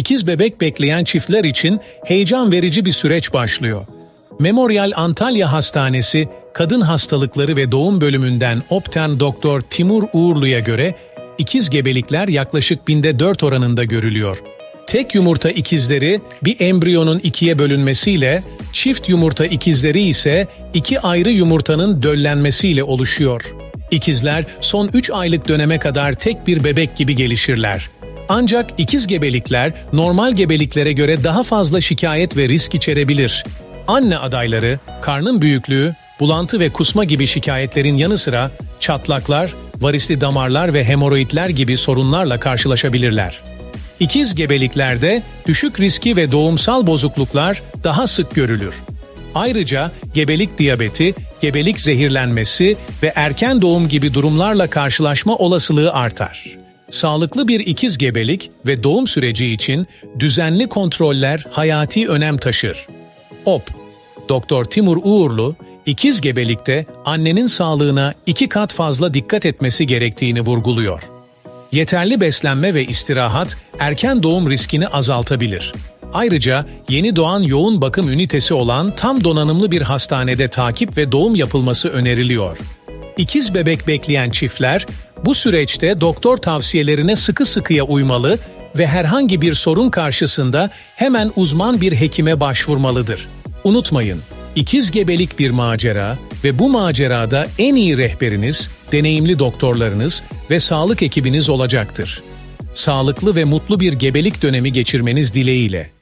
İkiz bebek bekleyen çiftler için heyecan verici bir süreç başlıyor. Memorial Antalya Hastanesi Kadın Hastalıkları ve Doğum Bölümünden Opten Doktor Timur Uğurlu'ya göre ikiz gebelikler yaklaşık binde 4 oranında görülüyor. Tek yumurta ikizleri bir embriyonun ikiye bölünmesiyle, çift yumurta ikizleri ise iki ayrı yumurtanın döllenmesiyle oluşuyor. İkizler son 3 aylık döneme kadar tek bir bebek gibi gelişirler. Ancak ikiz gebelikler normal gebeliklere göre daha fazla şikayet ve risk içerebilir. Anne adayları, karnın büyüklüğü, bulantı ve kusma gibi şikayetlerin yanı sıra çatlaklar, varisli damarlar ve hemoroidler gibi sorunlarla karşılaşabilirler. İkiz gebeliklerde düşük riski ve doğumsal bozukluklar daha sık görülür. Ayrıca gebelik diyabeti, gebelik zehirlenmesi ve erken doğum gibi durumlarla karşılaşma olasılığı artar. Sağlıklı bir ikiz gebelik ve doğum süreci için düzenli kontroller hayati önem taşır. OP Doktor Timur Uğurlu, ikiz gebelikte annenin sağlığına iki kat fazla dikkat etmesi gerektiğini vurguluyor. Yeterli beslenme ve istirahat erken doğum riskini azaltabilir. Ayrıca yeni doğan yoğun bakım ünitesi olan tam donanımlı bir hastanede takip ve doğum yapılması öneriliyor. İkiz bebek bekleyen çiftler bu süreçte doktor tavsiyelerine sıkı sıkıya uymalı ve herhangi bir sorun karşısında hemen uzman bir hekime başvurmalıdır. Unutmayın, ikiz gebelik bir macera ve bu macerada en iyi rehberiniz, deneyimli doktorlarınız ve sağlık ekibiniz olacaktır. Sağlıklı ve mutlu bir gebelik dönemi geçirmeniz dileğiyle.